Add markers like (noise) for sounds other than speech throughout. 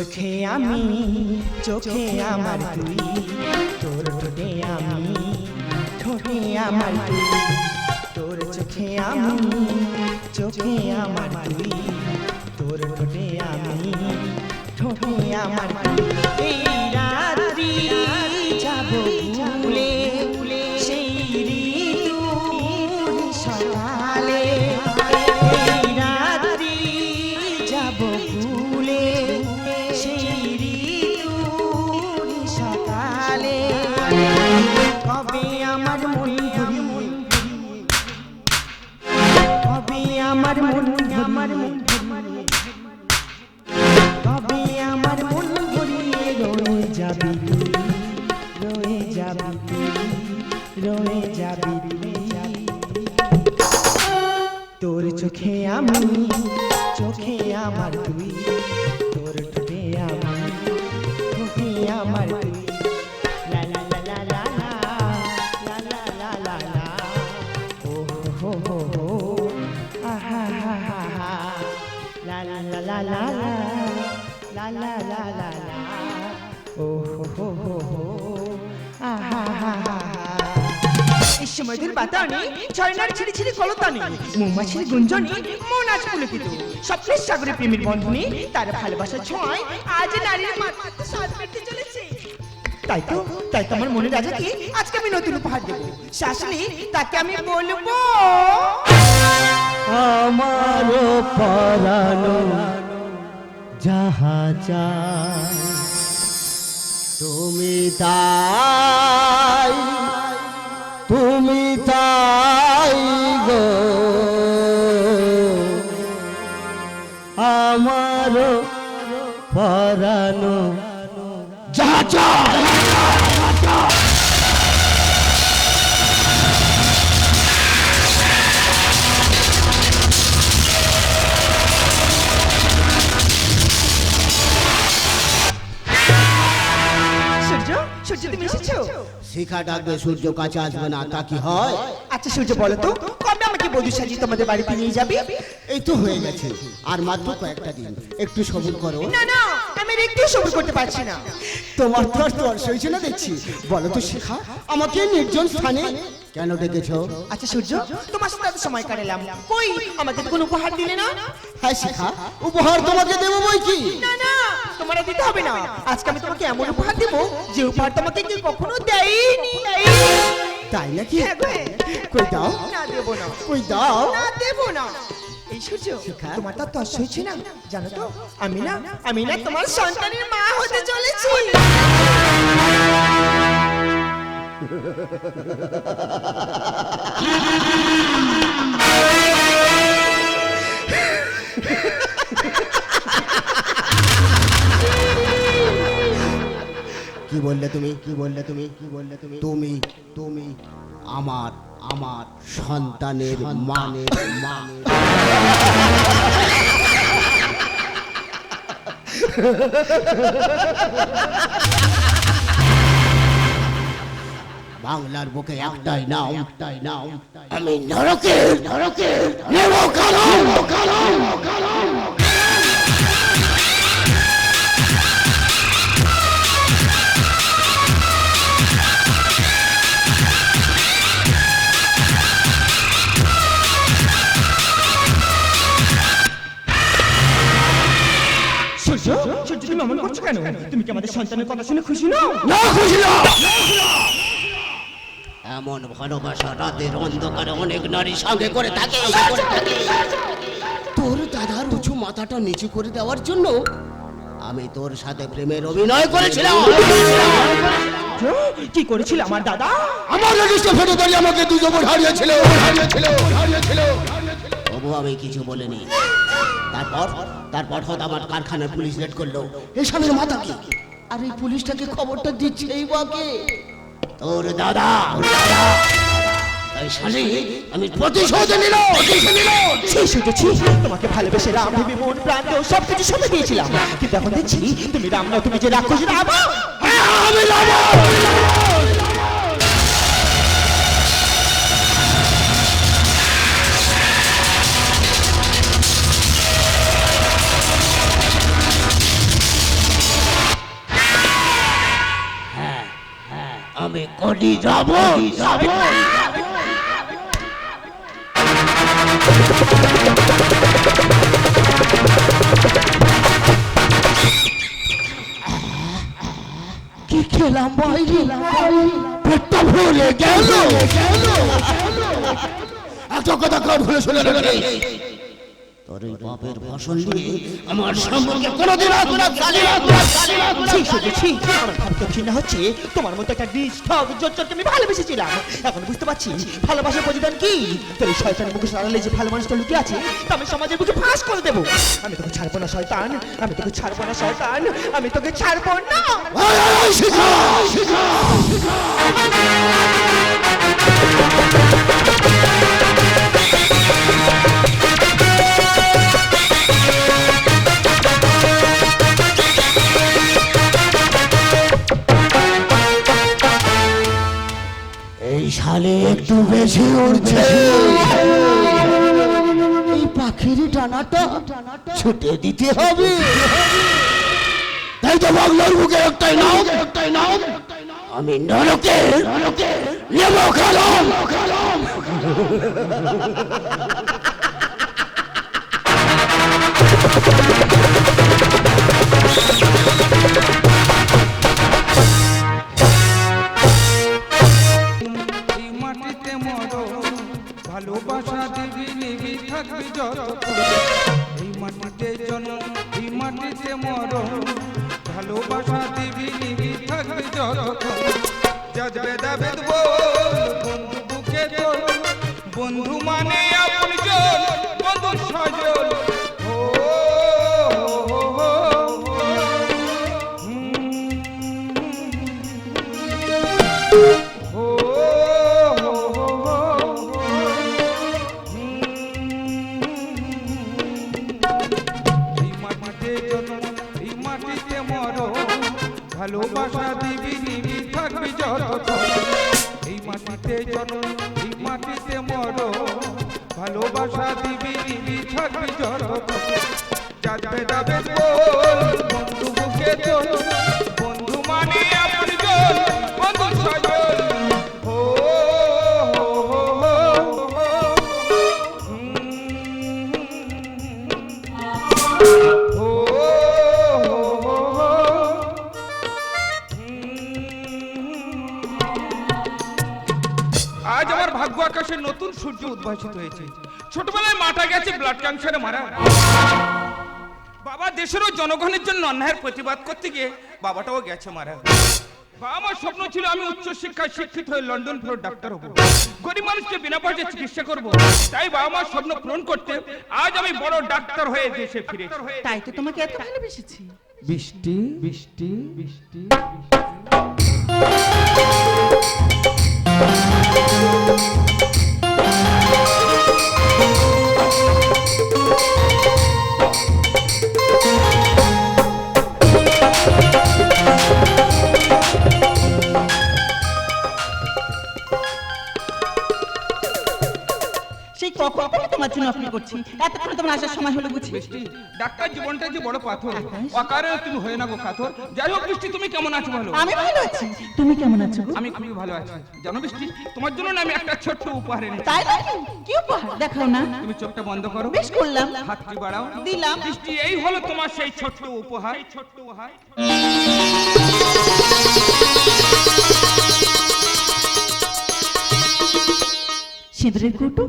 চোখে আমি, চোখে আমার তুই, তোর ঠোঁটে আমি ঠোঁটে আমার তুই, তোর চোখে আমি, চোখে আমার তুই, তোর ঠোঁটে আমি ঠোঁটে আমার তুই। এই রাত্রি যাবি তুই রয়ে যাবি তুই রয়ে যাবি। তোর চোখে আমি চোখে আমার তুই এই সময়দের বাতানি ছয়নার ছিড়ি ছিড়ি কলতানি, মৌমাছির গুঞ্জনি, মৌনাচ পুলকিত। স্বপ্নের সাগরে প্রেমের বন্ধনে, তার ভালোবাসার ছোঁয়ায় আজ নারীর মাথাতে সাজ পেতে চলেছে। তাই তো তাই তো আমার মনে রাজাকে আজকে আমি নতুন উপহার দেবো। শাসনি তাকে আমি বলব, আমার পরানো যাহা চায় তুমি তাই তুমি পরানো যাহা চায় সূর্য সূর্য তুমি এসেছ? শিখা ডাকবে সূর্য কাছে আসবে না তা কি হয়? আচ্ছা সূর্য বলো তো। আমাকে বধূ সাজিয়ে তোমাদের বাড়িতে নিয়ে যাবে? এই তো হয়ে গেছে। আর মাত্র কয়েকটা দিন। একটু সবুর করো। না না আমি একটু সবুর করতে পারছি না। তোমার তো আর তর্স হয়েছে না দেখছি। বলো তো শেখা আমাকে নির্জন স্থানে কেন ডেকেছ? আচ্ছা সূর্য তোমার সাথে এত সময় কাটালাম। কই? আমাকে তো কোনো উপহার দিলে না? হ্যাঁ শেখা উপহার তোমাকে দেবো বই কি? না না তোমার দিতে হবে না। আজকে আমি তোমাকে এমন উপহার দেব যে উপহার তোমাকে কেউ কখনো দেয়নি। তাই নাকি? হ্যাঁ কই দাও। না দেবো না। কই দাও। না দেবো না। এই সূর্য তোমার তো তস হয়েছে না জানো তো আমি না আমি না তোমার সন্তানের মা হতে চলেছি। (laughs) কি বললে তুমি? কি বললে তুমি? কি বললে তুমি? তুমি তুমি আমার আমার সন্তানের মানের মানে বাংলার বুকে একটাই নাম। একটাই নাম। আমি নরকের নরকের নেব কালাম কালাম কালাম তুমি করছ কেন? তুমি কি আমাদের সন্তানের কথা শুনে খুশি নও? না খুশি না এমন ভালোবাসা রাতের অন্ধকারে অনেক নারী সঙ্গে করে থাকে। করে থাকে। তোর দাদার উঁচু মাথাটা নিচু করে দেওয়ার জন্য আমি তোর সাথে প্রেমের অভিনয় করেছিলাম। কি করেছিল আমার দাদা? আমার রেজিস্টার ফেটে দাঁড়িয়ে আমাকে দুজন হারিয়েছিল হারিয়েছিল হারিয়েছিল। তবু আমি কিছু বলিনি। তারপর তারপর হঠাৎ আমার কারখানার পুলিশ রেড করল। এসবের মাথা কি? আর এই পুলিশটাকে খবরটা দিচ্ছে এই বাকে তোর দাদা তাই শালি আমি প্রতিশোধ নিল ছি তোমাকে ভালোবেসে রাম ভেবে মন প্রাণ দেহ সব কিছু সঁপে দিয়েছিলাম। কিন্তু এখন দেখছি তুমি রাম না তুমি যে রাক্ষসী আমি আমি কলি যাব যাব। কি খেলাম বাইরে পেটটা ভরে গেল। গেল। এত কথা কার ভুলে শুনে তোর এই বাপের ভাষণ দিয়ে আমার সম্পর্কে কোনোদিন আমার ভাবতে ঘৃণা হচ্ছে তোমার মতো একটা নিষ্ঠক জোচ্চরকে আমি ভালোবেসেছিলাম এখন বুঝতে পারছি ভালোবাসার প্রতিদান কি তোর এই শয়তানের মুখে আড়ালে যে ভালো মানুষটা লুকিয়ে আছে তা আমি সমাজের মুখে ফাঁস করে দেবো আমি তোকে ছাড়বো না শয়তান আমি তোকে ছাড়বো না শয়তান আমি তোকে ছাড়বো না এই শালে একটু বেশি উড়ছে। এই পাখির ডানাটা ছুটে দিতে হবে। তাই তো বাংলার বুকে একটাই নাম। একটাই নাম। আমি নরকে নরকে নেব খালাম খালাম ও আজ আমার ভাগ্য আকাশে নতুন সূর্য উদ্ভাসিত হয়েছে। ছোটবেলায় মাটা গেছে ব্লাড ক্যান্সারে মারা। বাবা দেশের ও জনগণের জন্য অন্যায়ের প্রতিবাদ করতে গিয়ে বাবাটাও গেছে মারা। বাবা আমার স্বপ্ন ছিল আমি উচ্চ শিক্ষায় শিক্ষিত হয়ে লন্ডন ফেরত ডাক্তার হব। গরিব মানুষকে বিনা পয়সায় চিকিৎসা করব। তাই বাবা আমার স্বপ্ন পূরণ করতে আজ আমি বড় ডাক্তার হয়ে দেশে ফিরেছি। তাই তো তোমাকে এত ভালোবেসেছি বৃষ্টি বৃষ্টি বৃষ্টি। Thank সেই কখন থেকে তোমার জন্য অপেক্ষা করছি? এতক্ষণ তোমার আসার সময় হলো বুঝি? বৃষ্টি ডাক্তার জীবনটা যে বড় পাথর। অকারে তুমি হয়ে না গো কাথর যাই হোক বৃষ্টি তুমি কেমন আছো ভালো আমি ভালো আছি। তুমি কেমন আছো? আমি খুবই ভালো আছি। জানো বৃষ্টি তোমার জন্য না আমি একটা ছোট্ট উপহার এনেছি। তাই নাকি? কি উপহার? দেখাও না। তুমি চোখটা বন্ধ করো। বেশ করলাম। হাতটি বাড়াও। দিলাম। বৃষ্টি এই হলো তোমার সেই ছোট্ট উপহার ছোট্ট উপহার। সিঁদুরের কুটু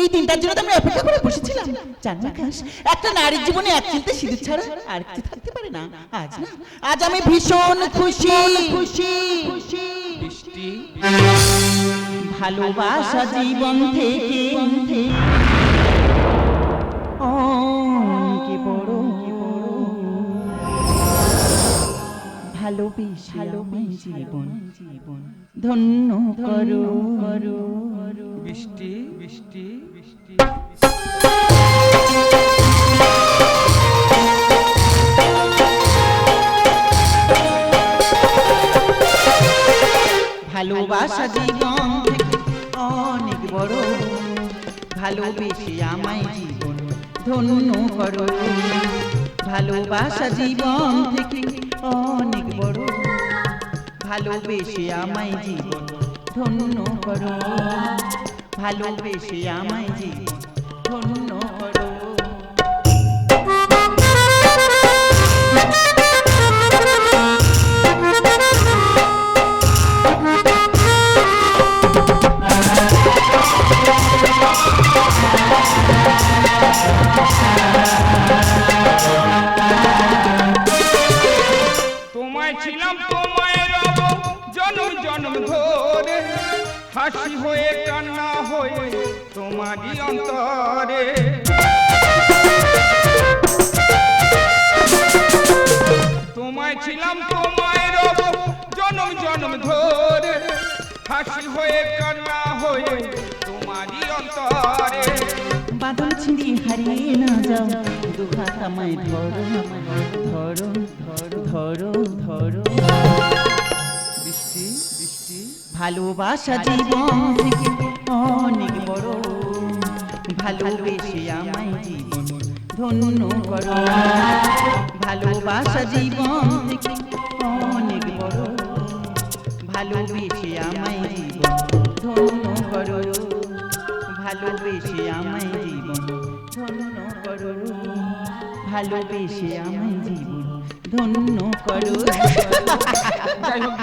এই দিনটার জন্য তো আমি অপেক্ষা করে বসেছিলাম। জানো আকাশ একটা নারীর জীবনে এক চিন্তা সিঁদুর ছাড়া আর কিছু থাকতে পারে না। আজ না আজ আমি ভীষণ খুশি খুশি খুশি। বৃষ্টি। ভালোবাসা জীবন থেকে। ভালোবেসে জীবন। ধন্য করো করো। বৃষ্টি বৃষ্টি বৃষ্টি। ভালোবাসা জীবন অনেক বড়। ভালোবেসে আমায় জীবন ধন্য করো। ভালোবাসা জীবন থেকে অনেক বড়। ভালোবেসে আমায় জীবন ধন্য করো। ভালোবেসে আমায় জীবন ধন্য ধরো ধরো ধরো। ধরো বৃষ্টি বৃষ্টি। ভালোবাসা জীবন থেকে অনেক বড়। ভালোবেসে আমায় জীবন ধন্য করো। ভালোবাসা জীবন থেকে অনেক বড়। ভালোবেসে আমায় জীবন ধন্য করো। ভালোবেসে আমায় জীবন ধন্য করো। ভালোবেসে আমায় জীবন ধন্য করো। যাই হোক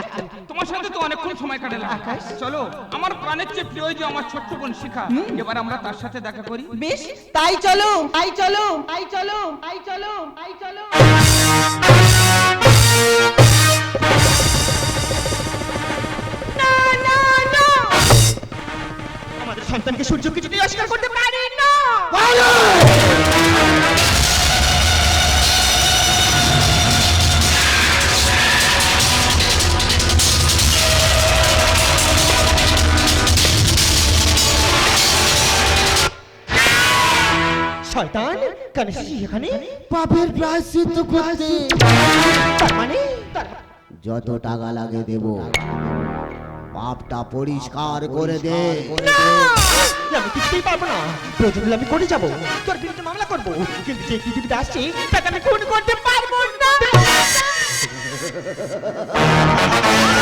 তোমার সাথে তো অনেকক্ষণ সময় কাটালাম। আকাশ। চলো আমার প্রাণের চেয়ে প্রিয় যে আমার ছোট্ট বোন শিখা এবার আমরা তার সাথে দেখা করি। বেশ তাই চলো তাই চলো তাই চলো তাই চলো তাই চলো। না না না। আমাদের সন্তানকে সূর্য কিছুতেই অস্বীকার করতে পারে। কেন এখানে? পাপের প্রায়শ্চিত্ত করতে। তার মানে? মানে- যত টাকা লাগে দেব। পাপটা পরিষ্কার করে দে! আমি কিছুতেই পারব না। প্রয়োজন হলে আমি করে যাব। তোর বিরুদ্ধে মামলা করব। কিন্তু যে পৃথিবীতে আসছে তাকে আমি খুন করতে পারব না। (laughs)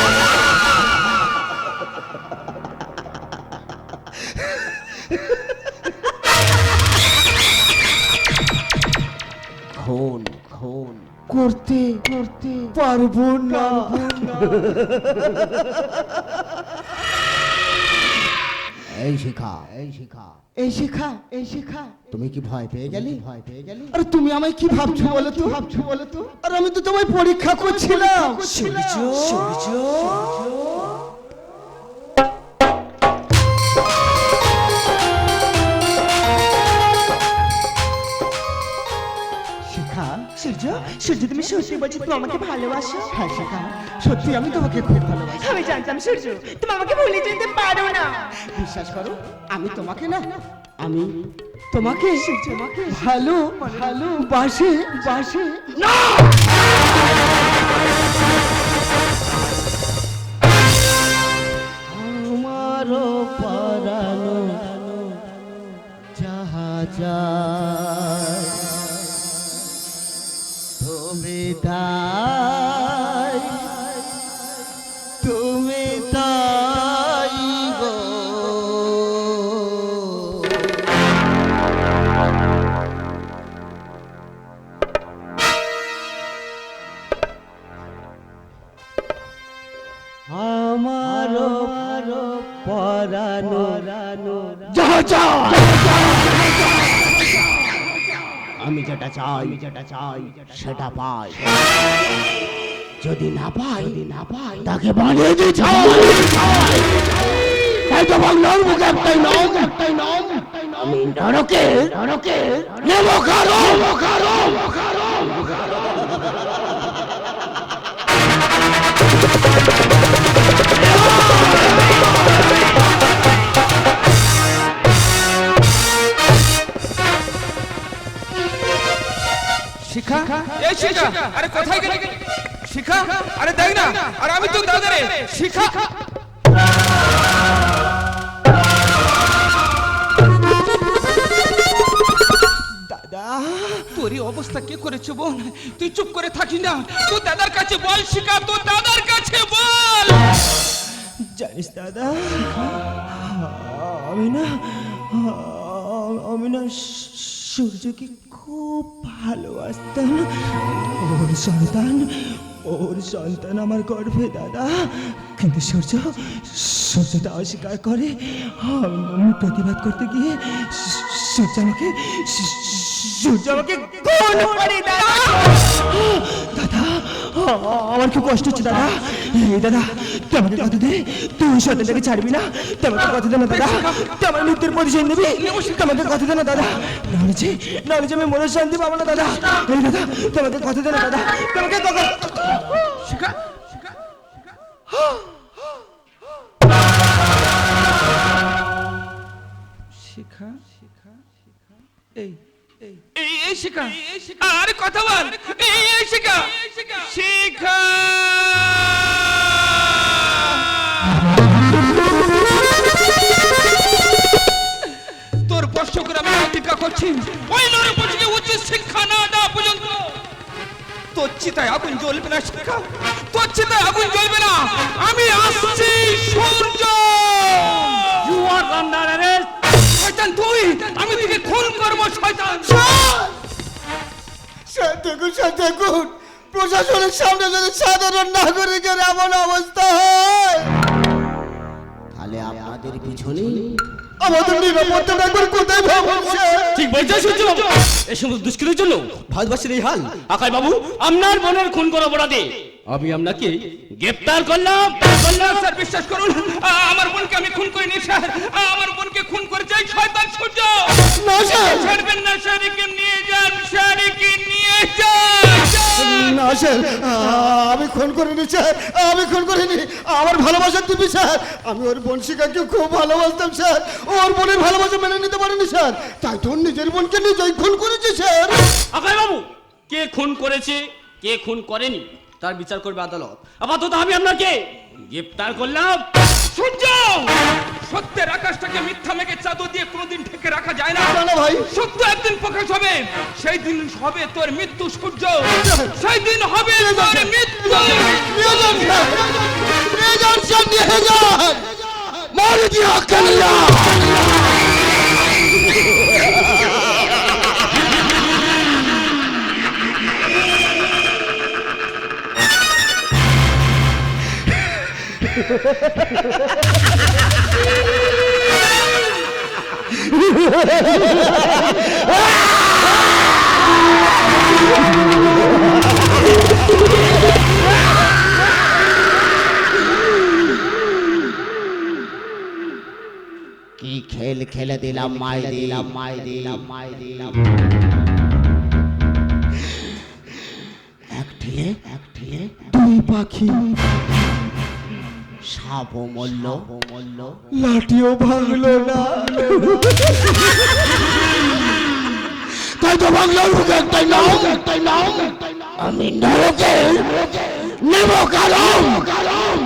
করতে করতে পারব না। এই শিখা এই শিখা। এই শিখা এই শিখা। তুমি কি ভয় পেয়ে গেলি? ভয় পেয়ে গেলি? আরে তুমি আমায় কি ভাবছ বলো তো? ভাবছ বলো তো? আর আমি তো তোমায় পরীক্ষা করছিলাম। সূর্য সূর্য সূর্য সূর্য তুমি সত্যি বলছো তুমি আমাকে ভালোবাসো? হ্যাঁ শিখা সত্যি আমি তোমাকে খুব ভালোবাসি। আমি জানতাম সূর্য তুমি আমাকে ভুলে যেতে পারো না। বিশ্বাস করো আমি তোমাকে না আমি তোমাকে তোমাকে ভালো ভালো বাসে বাসে। না! আমারও পরানো যাহা আমি যেটা চাই আমি যেটা চাই সেটা পাই। যদি না পাই যদি না পাই তাকে বানিয়ে দিয়ে চাই তো বাংলার মুখে একটাই নাম। একটাই নাম আমি নরকে নরকে নেব কারও কারও কারও শিখা? এই শিখা। আরে কোথায় গেলি? শিখা? আরে দেখ না। আর আমি তো দাদা রে। শিখা। দাদা তোর এই অবস্থা কে করেছে বোন তুই চুপ করে থাকি না। তোর দাদার কাছে বল শিখা। তোর দাদার কাছে বল। জানিস দাদা আমি না আমি না সূর্যকে খুব ভালোবাসতাম ওর সন্তান ওর সন্তান আমার গর্ভে, দাদা। কিন্তু সূর্য সূর্য তা অস্বীকার করে আমি প্রতিবাদ করতে গিয়ে সূর্য আমাকে সূর্য আমাকে দাদা। আমার খুব কষ্ট হচ্ছে, দাদা। দাদা তুই আমাকে কথা দে তুই সন্তানটাকে ছাড়বি না? তুই আমাকে কথা দে না দাদা? তুই আমার মৃত্যুর প্রতিশোধ নিবি? তুই আমাকে কথা দে না দাদা? নাহলে যে নাহলে যে আমি মনে শান্তি পাবো না দাদা। এই দাদা তুই আমাকে কথা দে না দাদা? তুই আমাকে কথা শিখা। শিখা। শিখা। শিখা এই এই। এই এই শিখা। আরে কথা বল। এই শিখা। শিখা। তোর করে আমি প্রতিজ্ঞা করছি। ওই নরে বসে উচ্চ শিক্ষা না দেওয়া পর্যন্ত। তোর চিতায় আগুন জ্বলবে না শিক্ষা তোর চিতায় আগুন জ্বলবে না। আমি আসছি সূর্য। ইউ আর আন্ডার অ্যারেস্ট শয়তান তুই আমি তোকে খুন করব শয়তান। দেখুন দেখুন প্রশাসনের সামনে যদি সাধারণ নাগরিকের এমন অবস্থা হয় তাহলে আপনাদের পিছনে আমাদের নিরাপত্তা নাগর কোথায় ভাবছে ঠিক বলছো সূর্য বাবু। এই সমস্ত দুষ্কৃতির জন্য ভারতবাসীর এই হাল। আকাই বাবু আপনার বোনের খুন করা অপরাধে আমি আপনাকে গ্রেপ্তার করলাম। বললাম স্যার বিশ্বাস করুন। আমার বোনকে আমি খুন করিনি স্যার। আমার বোনকে খুন করেছে এই শয়তান সূর্য। না স্যার। ছাড়বেন না স্যারকে নিয়ে যান স্যারকে নিয়ে যান না স্যার। আমি খুন করিনি স্যার। আমি খুন করিনি। আমার ভালোবাসার দিবি স্যার। আমি ওর বংশিকাকে খুব ভালোবাসতাম স্যার। ওর বোনের ভালোবাসা মেনে নিতে পারিনি স্যার। তাই তোর নিজের বোনকে নিজেই খুন করেছে স্যার। আকাই বাবু কে খুন করেছে কে খুন করেনি? তার বিচার করবে আদালত। আপাতত আমি আপনাকে গ্রেপ্তার করলাম। সূর্য! সত্যের আকাশটাকে মিথ্যা মেঘে চাদর দিয়ে কোনোদিন ঢেকে রাখা যায় না। না, ভাই। সত্য একদিন প্রকাশ হবে। সেই দিন হবে তোর মৃত্যু সূর্য। সেই দিন হবে তোর মৃত্যু। নিয়ে যান স্যার নিয়ে যান স্যার কি খেল খেলে দিলাম মাই দিলাম মাই দিলাম মাই দিলাম এক ঠেলে এক ঠেলে দুই পাখি সাপ মল্ল মল্ল লাঠিও ভাঙলো না। তাই তো বাংলার মুখে একটাই নাও একটাই নাও আমি নরকে নেব কারণ কারণ।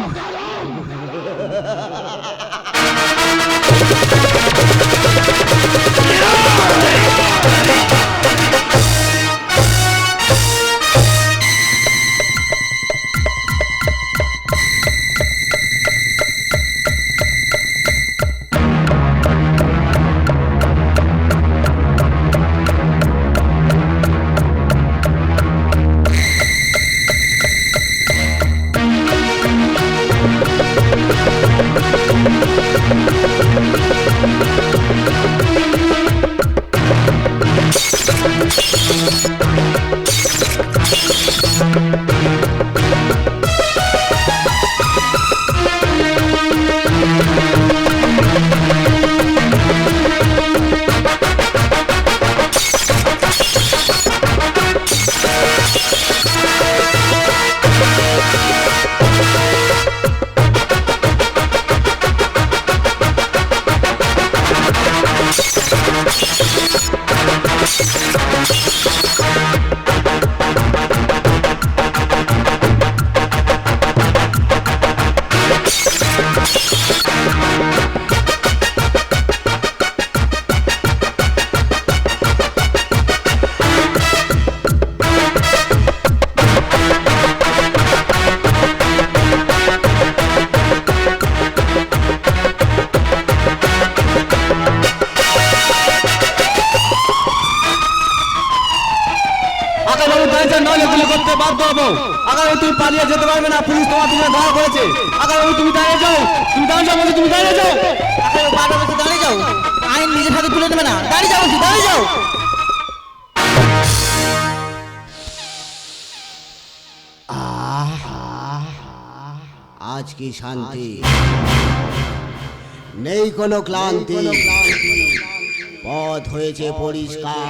তুলে নেবে না। দাঁড়িয়ে যাও বলছি, দাঁড়িয়ে যাও। আজ কি শান্তি। নেই কোনো ক্লান্তি। পথ হয়েছে পরিষ্কার।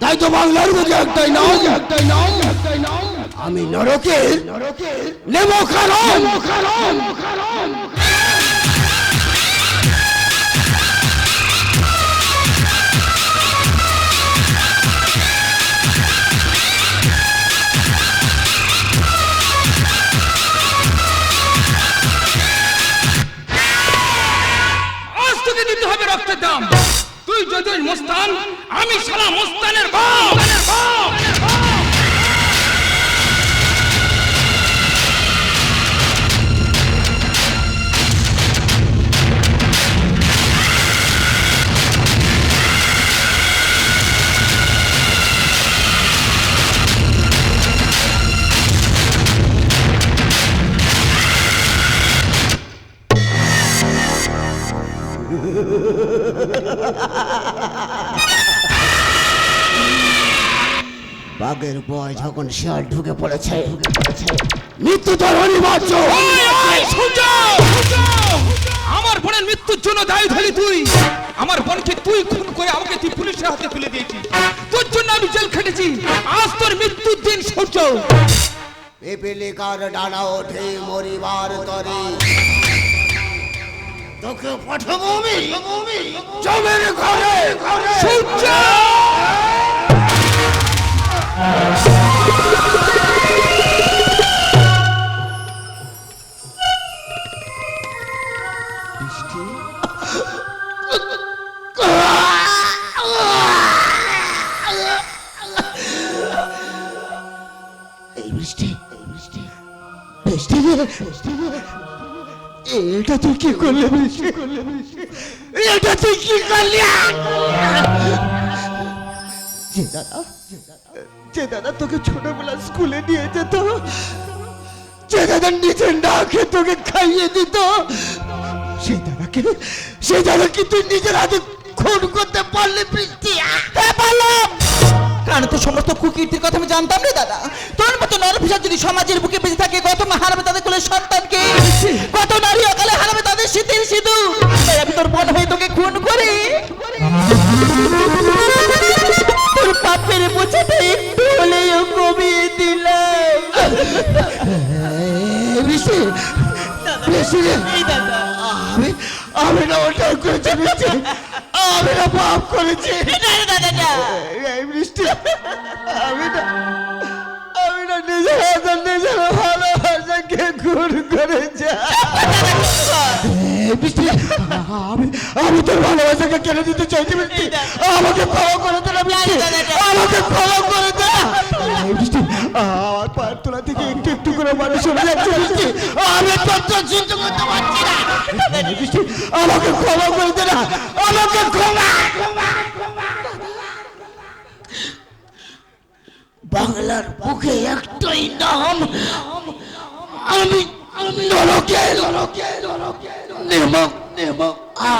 তাই তো বাংলার মধ্যে একটাই নাম একটাই নাম একটাই নাম। আমি নরকের নেমো খারাম রক্তের দাম। তুই যদি মোস্তান যখন শিয়াল ঢুকে পড়েছে মৃত্যু তোর অনিবার্য! আমার বোনের মৃত্যুর জন্য দায়ী ধরি তুই। আমার বোনকে তুই খুন করে আমাকে তুই পুলিশের হাতে তুলে দিয়েছিস। তোর জন্য আমি জেল খেটেছি। আজ তোর মৃত্যুর দিন সূর্য। পিপিলিকার ডানা ওঠে মরিবার তরে। তোকে পাঠাবো আমি। জমের ঘরে ঘরে। সূর্য! এটা তুই কি করলে এটা তুই কি করলি? যে দাদা যে দাদা তোকে ছোটবেলা স্কুলে নিয়ে যেত, যে দাদা নিজের না খেয়ে তোকে খাইয়ে দিত সেই দাদাকে সেই দাদাকে তুই নিজের হাতে খুন করতে পারলে বৃষ্টি হ্যাঁ পারলাম। কারণ তো সমস্ত কুকীর্তির কথা আমি জানতাম রে দাদা। তোর মতো নরফিসার যদি সমাজের বুকে বেঁচে থাকে কত মা হারাবে তাদের কোলে সন্তানকে? কত নারী অকালে হারাবে তাদের শীতের সিঁদু তাই আমি তোর বোন হয়ে তোকে খুন করে। তোর পাপের বোঝাটা একটু হলেও কমিয়ে দিলাম। বৃষ্টি এই দাদা। আমি আমি না ওটা করেছি বৃষ্টি আমি না পাপ করেছি। বৃষ্টি। আমি না আমি না নিজের হাতে নিজের ভালোবাসাকে খুন করেছি। বৃষ্টি আমি আমি তোর ভালোবাসাকে কেড়ে দিতে চাইছি বৃষ্টি। আমাকে ক্ষমা করে দে না বৃষ্টি। আমাকে ক্ষমা করে দে। বৃষ্টি আমার পায়ের তোলা থেকে একটু একটু করে মানুষ সরে যাচ্ছে বৃষ্টি। আমাকে ক্ষমা করে না। আমাকে ক্ষমা বাংলার বুকে একটাই নাম। আমি আমি নরকে নরকে নরকে নেমক নেমক আ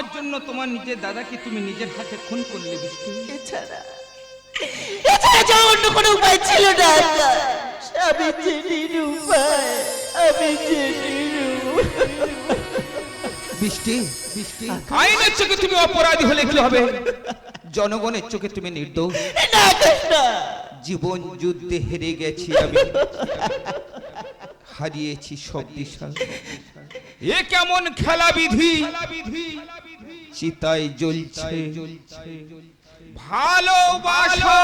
আমার জন্য তোমার নিজের দাদাকে তুমি নিজের হাতে খুন করলে বৃষ্টি এছাড়া এছাড়া যে অন্য কোনো উপায় ছিল না। আমি আমি বৃষ্টি বৃষ্টি। আইনের চোখে তুমি অপরাধী হলে কি হবে? জনগণের চোখে তুমি নির্দোষ। জীবন যুদ্ধে হেরে গেছি আমি। হারিয়েছি সব দিশা। এ কেমন খেলা বিধি চিতায় জ্বলছে। ভালোবাসা।